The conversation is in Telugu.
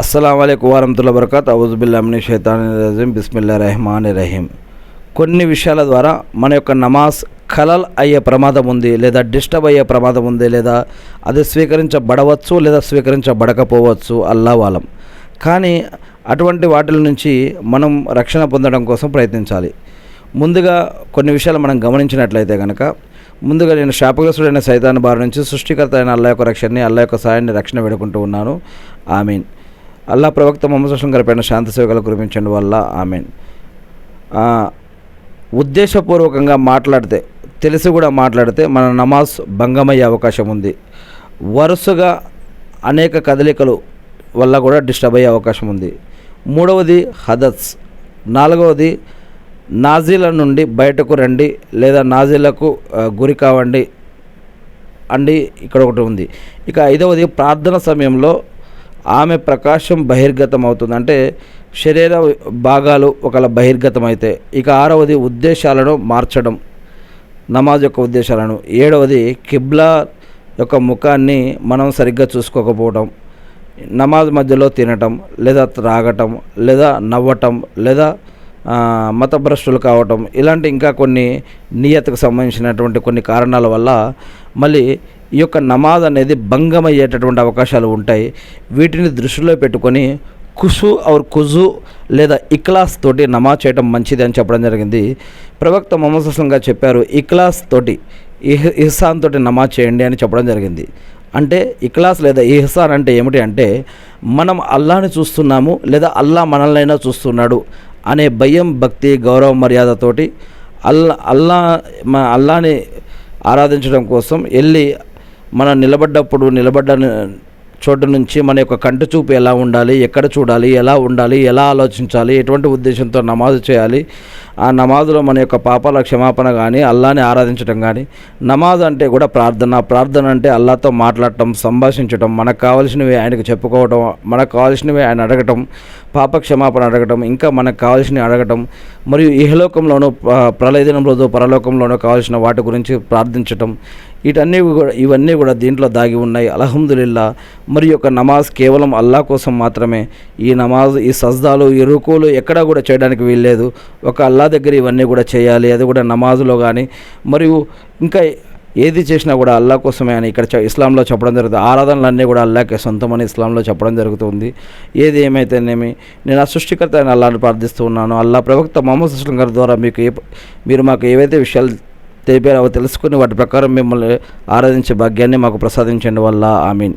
అస్సలం అయికు వరహతుల్లా బరకత్ అవుజుబిల్లామిని షైతాని రజీం బిస్మిల్లా రెహమాన్ రహీం కొన్ని విషయాల ద్వారా మన యొక్క నమాజ్ ఖలల్ అయ్యే ప్రమాదం ఉంది లేదా డిస్టర్బ్ అయ్యే ప్రమాదం ఉంది లేదా అది స్వీకరించబడవచ్చు లేదా స్వీకరించబడకపోవచ్చు అల్లా వాలం కానీ అటువంటి వాటిల నుంచి మనం రక్షణ పొందడం కోసం ప్రయత్నించాలి. ముందుగా కొన్ని విషయాలు మనం గమనించినట్లయితే కనుక ముందుగా నేను శాపగ్రస్తుడైన సైతాన్ బారి నుంచి సృష్టికర్త అయిన అల్లా యొక్క రక్షణని అల్లా యొక్క సాయాన్ని రక్షణ వేడుకుంటూ ఉన్నాను. ఆమీన్. అల్లా ప్రవక్త మొహమ్మద్ సుస్లం గారిపైన శాంతి సేవకులు కురిపించండి వల్ల ఆమెన్. ఉద్దేశపూర్వకంగా మాట్లాడితే తెలిసి కూడా మాట్లాడితే మన నమాజ్ భంగమయ్యే అవకాశం ఉంది. వరుసగా అనేక కదలికలు వల్ల కూడా డిస్టర్బ్ అయ్యే అవకాశం ఉంది. మూడవది హదత్స్ నాలుగవది నాజీల నుండి బయటకు రండి లేదా నాజీలకు గురి కావండి అండి ఇక్కడ ఒకటి ఉంది. ఇక ఐదవది ప్రార్థన సమయంలో ఆమె ప్రకాశం బహిర్గతం అవుతుంది అంటే శరీర భాగాలు ఒకవేళ బహిర్గతం అయితే ఇక ఆరవది ఉద్దేశాలను మార్చడం నమాజ్ యొక్క ఉద్దేశాలను. ఏడవది కిబ్లా యొక్క ముఖాన్ని మనం సరిగ్గా చూసుకోకపోవడం నమాజ్ మధ్యలో తినటం లేదా త్రాగటం లేదా నవ్వటం లేదా మతభ్రష్టులు కావటం ఇలాంటి ఇంకా కొన్ని నియతకు సంబంధించినటువంటి కొన్ని కారణాల వల్ల మళ్ళీ ఈ యొక్క నమాజ్ అనేది భంగమయ్యేటటువంటి అవకాశాలు ఉంటాయి. వీటిని దృష్టిలో పెట్టుకొని కుసు ఔర్ కుజు లేదా ఇక్లాస్ తోటి నమాజ్ చేయడం మంచిది అని చెప్పడం జరిగింది. ప్రవక్త మొహమ్మద్ గారు చెప్పారు ఇక్లాస్ తోటి ఇహ్సాన్ తోటి నమాజ్ చేయండి అని చెప్పడం జరిగింది. అంటే ఇక్లాస్ లేదా ఇహ్సాన్ అంటే ఏమిటి అంటే మనం అల్లాని చూస్తున్నాము లేదా అల్లా మనల్నైనా చూస్తున్నాడు అనే భయం భక్తి గౌరవ మర్యాదతోటి అల్లా అల్లా అల్లాని ఆరాధించడం కోసం వెళ్ళి మనం నిలబడ్డప్పుడు నిలబడ్డ చోటు నుంచి మన యొక్క కంటి చూపు ఎలా ఉండాలి ఎక్కడ చూడాలి ఎలా ఉండాలి ఎలా ఆలోచించాలి ఎటువంటి ఉద్దేశంతో నమాజు చేయాలి ఆ నమాజులో మన యొక్క పాపాల క్షమాపణ కానీ అల్లాని ఆరాధించడం కానీ నమాజ్ అంటే కూడా ప్రార్థన. ప్రార్థన అంటే అల్లాతో మాట్లాడటం సంభాషించడం మనకు కావాల్సినవి ఆయనకు చెప్పుకోవడం మనకు కావాల్సినవి ఆయన అడగటం పాప క్షమాపణ అడగటం ఇంకా మనకు కావాల్సినవి అడగటం మరియు ఇహలోకంలోనూ ప- రోజు పరలోకంలోనూ కావాల్సిన వాటి గురించి ప్రార్థించటం వీటన్నీ కూడా ఇవన్నీ కూడా దీంట్లో దాగి ఉన్నాయి. అల్హమ్దులిల్లా. మరి యొక్క నమాజ్ కేవలం అల్లా కోసం మాత్రమే. ఈ నమాజ్ ఈ సజ్దాలు ఈ రుకులు ఎక్కడా కూడా చేయడానికి వీల్లేదు. ఒక అల్లా దగ్గర ఇవన్నీ కూడా చేయాలి. అది కూడా నమాజ్లో కానీ మరియు ఇంకా ఏది చేసినా కూడా అల్లా కోసమే అని ఇక్కడ చ- ఇస్లాంలో చెప్పడం జరుగుతుంది. ఆరాధనలన్నీ కూడా అల్లాకే సొంతమని ఇస్లాంలో చెప్పడం జరుగుతుంది. ఏది ఏమైతేనేమి. నేను ఆ సృష్టికర్త అయిన అల్లాను ప్రార్థిస్తూ ఉన్నాను. అల్లా ప్రవక్త మొహమ్మద్ సుస్లం గారి ద్వారా మీకు ఏ మీరు మాకు ఏవైతే విషయాలు తెలిపారు అవి తెలుసుకుని వాటి ప్రకారం మిమ్మల్ని ఆరాధించే భాగ్యాన్ని మాకు ప్రసాదించండి వల్ల. ఆమీన్.